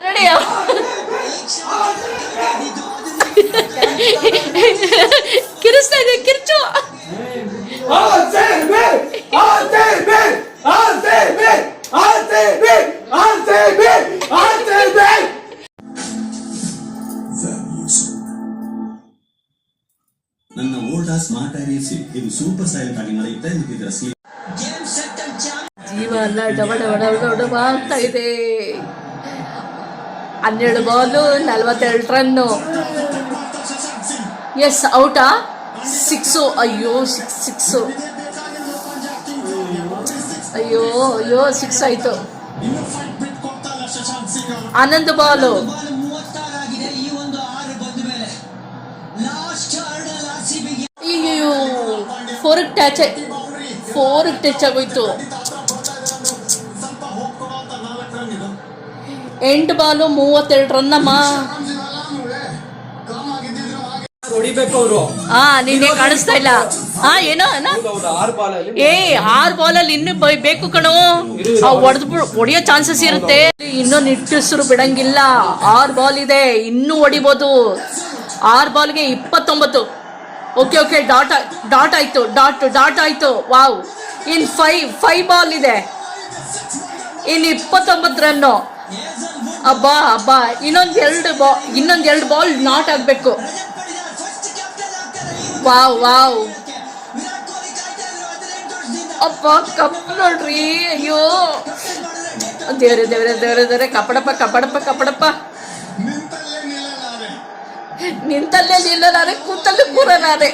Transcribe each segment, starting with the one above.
ನೋಡಿ ಕಿರಿಸ್ತಾ ಇದೆ ಕಿರ್ಚು RCB! RCB! RCB! RCB! RCB! RCB! ನನ್ನ ಓಲ್ಡಾ ಸ್ಮಾರ್ಟ್ ಐರಿಸಿ ಇದು ಸೂಪರ್ ಸೈಲೆಂಟ್ ಆಗಿ ನಡೆಯುತ್ತೆ ಮತ್ತು ಇದರ ಸ್ಲೀಪ್ ಜೀವ ಅಲ್ಲ ಡಬ ಡಬ ಡಬ ಡಬ ಡಬ ಆಗ್ತಾ ಇದೆ ಹನ್ನೆರಡು ಬಾಲು ನಲ್ವತ್ತೆರಡು ರನ್ನು ಎಸ್ ಔಟಾ ಸಿಕ್ಸು ಅಯ್ಯೋ ಸಿಕ್ಸ್ ಸಿಕ್ಸು ಅಯ್ಯೋ ಅಯ್ಯೋ ಸಿಕ್ಸ್ ಆಯ್ತು. ಆನಂದ್ ಬಾಲು ಫೋರ್ ಅಯ್ಯೋ ಟಚ್ ಫೋರ್ಗೆ ಟಚ್ ಆಗೋಯ್ತು. ಎಂಟು ಬಾಲು ಮೂವತ್ತೆರಡು ರನ್ನಮ್ಮ ಅಮ್ಮ. ಅವರು. ಹಾ ನಿನ್ನೆ ಕಾಣಿಸ್ತಾ ಇಲ್ಲ? ಹಾ ಏನೋ ಆರು ಏ ಆರ್ ಬಾಲಲ್ಲಿ ಇನ್ನು ಬ- ಬೇಕು ಕಣೋ. ಹೊಡೆದ್ ಹೊಡಿಯೋ ಚಾನ್ಸಸ್ ಇರುತ್ತೆ. ಇನ್ನೂ ನಿಟ್ಟುಸಿರು ಬಿಡಂಗಿಲ್ಲ. ಆರ್ ಬಾಲ್ ಇದೆ. ಇನ್ನೂ ಹೊಡಿಬೋದು. ಆರ್ ಬಾಲ್ಗೆ ಇಪ್ಪತ್ತೊಂಬತ್ತು. ಓಕೆ ಓಕೆ ಡಾಟ್ ಡಾಟ್ ಆಯ್ತು. ಡಾಟ್ ಡಾಟ್ ಆಯ್ತು. ವಾವ್. ಇನ್ ಫೈವ್ ಫೈವ್ ಬಾಲ್ ಇದೆ. ಇನ್ ಇಪ್ಪತ್ತೊಂಬತ್ತು ರನ್ನು. ಅಬ್ಬಾ ಅಬ್ಬಾ, ಇನ್ನೊಂದ್ ಎರಡು ಬಾ, ಇನ್ನೊಂದ್ ಎರಡು ಬಾಲ್ ನಾಟ್ ಆಗ್ಬೇಕು. Wow wow. ಅಪ್ಪ ಕಪ್ ನೋಡ್ರಿ, ಅಯ್ಯೋ. ದೇವ್ರೆ ದೇವ್ರೆ ದೇವ್ರೆ ದೇವ್ರೆ, ಕಪಡಪ್ಪ ಕಪಡಪ್ಪ ಕಪಡಪ್ಪ. ನಿಂತಲ್ಲೇ ನಿಲ್ಲಲಾರೆ ಕೂತಲ್ಲೇ ಕೂರಲಾರೆ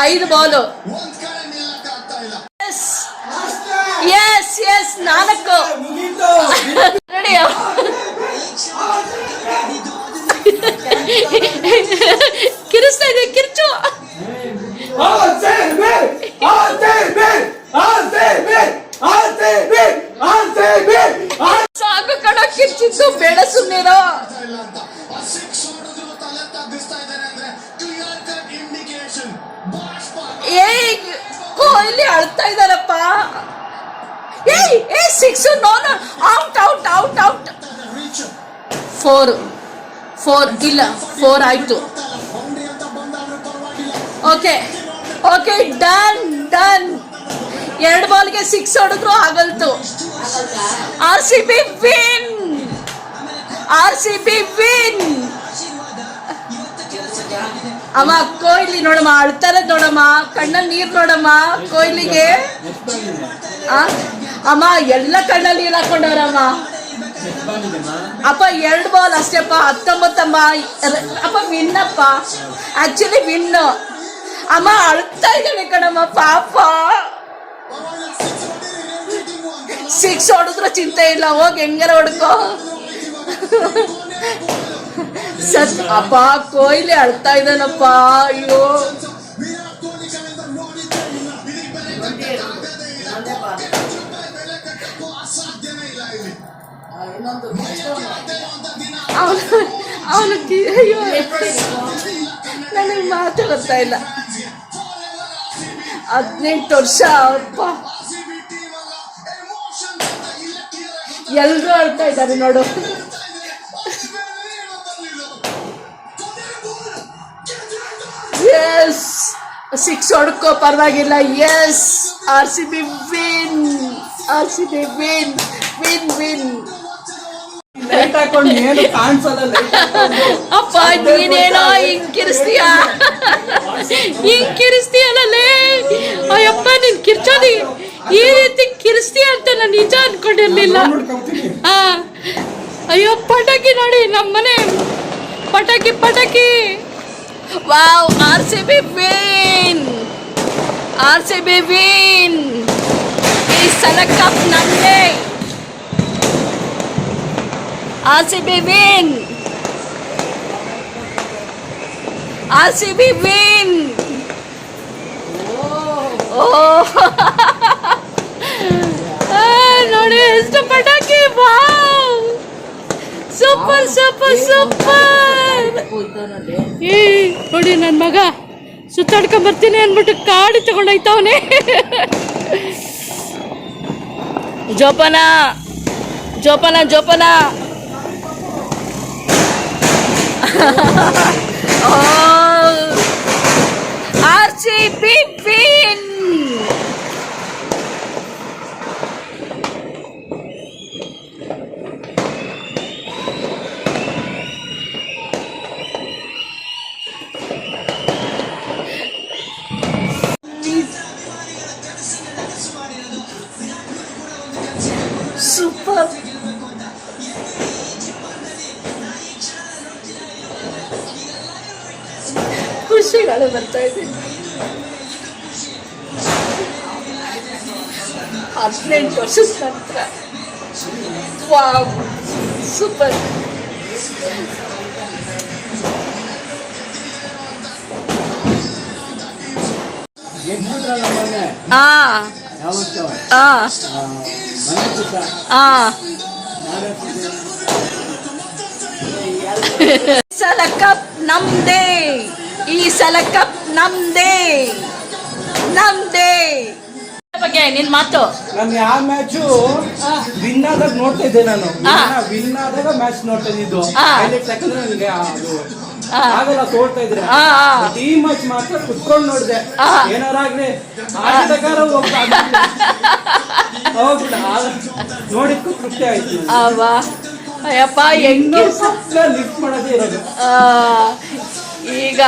ಐದು ಬಾಲು ಎಸ್ ಎಸ್ ನಾಲ್ಕು. ಮುಗೀತು ನೋಡಿ ಕಿರಿಸ್ತಾ ಕಿರ್ಚು! ಸಾಕು ಕಣ ಕಿರ್ಚಿದ್ದು ಬೇಡ ಸುಮ್ಮನಿರೋ ಏಯ್ ಕೊಹ್ಲಿ ಅಳ್ತಾ ಇದಾರಪ್ಪ ಏಯ್, ಏ six no no out out out out four four ಇಲ್ಲ ಫೋರ್ ಆಯ್ತು. ಓಕೆ ಓಕೆ ಡನ್ ಡನ್ ಎರಡು ಬಾಲ್ಗೆ ಸಿಕ್ಸ್ ಹೊಡೆದ್ರು ಆಗಲ್ತು. R C B win R C B win ಅಮ್ಮ ಕೊಹ್ಲಿ ನೋಡಮ್ಮ, ಅಳ್ತಾರೆ ನೋಡಮ್ಮ, ಕಣ್ಣಲ್ಲಿ ನೀರು ನೋಡಮ್ಮ ಕೊಹ್ಲಿಗೆ ಆ? ಅಮ್ಮ, ಎಲ್ಲ ಕಣ್ಣಲ್ಲಿ ನೀರು ಹಾಕೊಂಡವ್ರಮ್ಮ ಅಪ್ಪ, ಎರಡು ಬಾಲ್ ಅಷ್ಟೇಪ್ಪ ಹತ್ತೊಂಬತ್ತಮ್ಮ ಅಪ್ಪ, ವಿನ್ನಪ್ಪ. Actually win. ಅಮ್ಮ, ಅಳ್ತಾ ಇದ್ದಾಳೆ ಕಣಮ್ಮ, ಪಾಪ. ಸಿಕ್ಸ್ ಹೊಡೆದ್ರು ಚಿಂತೆ ಇಲ್ಲ, ಹೋಗಿ ಹೆಂಗಾರ ಹೊಡ್ಕೋ. ಸತ್ ಅಪ್ಪ, ಕೊಯ್ಲಿ ಅಳ್ತಾ ಇದ್ದಾನಪ್ಪ, ಅಯ್ಯೋ. ಅವನು ಅವನು ಅಯ್ಯೋ. ನನಗೆ ಮಾತು ಇಲ್ಲ. ಹದಿನೆಂಟು ವರ್ಷ, ಅಪ್ಪ. ಎಲ್ಲರೂ ಅಳ್ತಾ ಇದ್ದಾರೆ ನೋಡು. ಎಸ್ ಸಿಕ್ಸ್ ಹೊಡ್ಕೋ, ಪರವಾಗಿಲ್ಲ. Yes R C B win R C B win win win light ಹಾಕೊಂಡು ಏನು ಕಾಣಿಸಲ್ಲ ಲೈಟ್ ಅಪ್ಪ ನೀನೇನೋ ಹಿಂಗ್ ಕಿರಿಸ್ತೀಯ? ಹಿಂಗ್ ಕಿರಿಸ್ತೀಯಲ್ಲೇ ಅಯ್ಯಪ್ಪ ನೀನ್ ಕಿರ್ಚೋದಿ. ಈ ರೀತಿ ಕಿರಿಸ್ತೀಯ ಅಂತ ನಾನು ನಿಜ ಅನ್ಕೊಂಡಿರ್ಲಿಲ್ಲ. ಹಾ ಅಯ್ಯೋ ಪಟಾಕಿ ನೋಡಿ ನಮ್ಮನೆ. ಪಟಾಕಿ ಪಟಾಕಿ. Wow R C B win. R C B win. ಈ ಸಲ ಕಪ್ ನಂದೇ R C B win R C B win ಓ ನೋಡಿ ಎಷ್ಟು ಪಟಾಕಿ ವಾವ್. ಸೂಪರ್ ಸೂಪರ್ ಸೂಪರ್ ಏ ನೋಡಿ ನನ್ನ ಮಗ ಸುತ್ತಾಡ್ಕೊಂಡ್ ಬರ್ತೀನಿ ಅಂದ್ಬಿಟ್ಟು ಕಾಡು ತಗೊಂಡೋಯ್ತವನೆ. ಜೋಪಾನ ಜೋಪಾನ ಜೋಪಾನ. ಆರ್ ಸಿ ಬಿ ಖುಷಿಗಳು ಬರ್ತಾ ಇದೆ ಹದಿನೆಂಟು ವರ್ಷದ ನಂತರ ವಾವ್ ಸೂಪರ್ ಗೆದ್ಬಿಟ್ರಲ್ಲ ಮೊನ್ನೆ ಆ ಯಾವತ್ತು ಆ. ಮನೆ ಸುತ್ತ ಆ ನಾಳೆ ಸಲ ಕಪ್ ನಮ್ದೇ ಈ ಸಲ ಕಪ್ ನಮ್ದೇ. ನಮ್ದೇ ಬಗ್ಗೆ ನಿನ್ ಮಾತು? ನಾನು ಯಾವ ಮ್ಯಾಚು ವಿನ್ ಆದಾಗ ನೋಡ್ತಾ ಇದ್ದೆ ನಾನು. ಆ. ವಿನ್ ಆದಾಗ ಮ್ಯಾಚ್ ನೋಡ್ತಾ ಇದ್ದಿದ್ದು. ಆ. ಹೈಲೈಟ್ಸ್ ಯಾಕಂದ್ರೆ ನನಗೆ ಅದು. ಆ. ಆಗಲ್ಲ ತೋಡ್ತಾ ಇದ್ರೆ. ಆ, ಆ. ಈ ಮ್ಯಾಚ್ ಮಾತ್ರ ಕುತ್ಕೊಂಡು ನೋಡಿದೆ. ಏನಾರಾಗ್ಲಿ ಆಟಗಾರ ನೋಡಿದ್ದು ತೃಪ್ತಿ ಆಯ್ತು. ಅವ ಅಯ್ಯಪ್ಪ ಹೆಂಗೆ ಲಿಫ್ಟ್ ಮಾಡೋದೇ ಇರೋದು. ಆ, ಈಗ